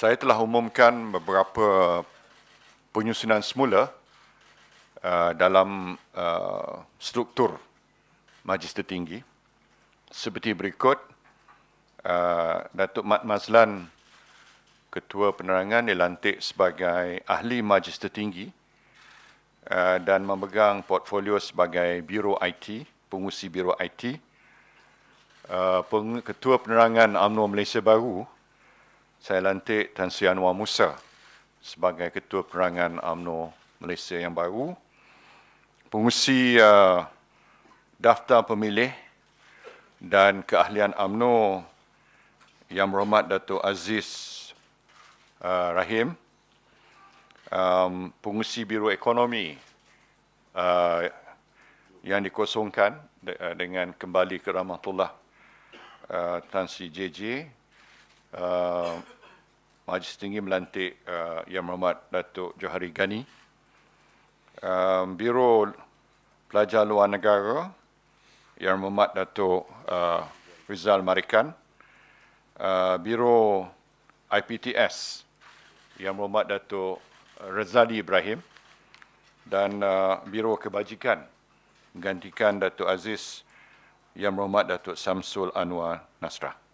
saya telah umumkan beberapa penyusunan semula uh, dalam uh, struktur Majlis Tertinggi seperti berikut. Uh, Datuk Mat Mazlan, Ketua Penerangan dilantik sebagai Ahli Majlis Tertinggi uh, dan memegang portfolio sebagai Biro IT, Pengusi Biro IT. Uh, Ketua Penerangan UMNO Malaysia Baru, saya lantik Tan Sri Anwar Musa sebagai Ketua Perangan UMNO Malaysia yang baru. Pengusi uh, daftar pemilih dan keahlian UMNO Yang Berhormat Datuk Aziz uh, Rahim, um, pengusi Biro Ekonomi uh, yang dikosongkan de- uh, dengan kembali ke Rahmatullah uh, Tan Sri JJ, uh, Majlis Tinggi melantik uh, Yang Berhormat Datuk Johari Gani. Um, Biro Pelajar Luar Negara Yang Berhormat Datuk uh, Rizal Marikan. Uh, Biro IPTS Yang Berhormat Datuk Razali Ibrahim dan uh, Biro Kebajikan menggantikan Datuk Aziz Yang Berhormat Datuk Samsul Anwar Nasrah.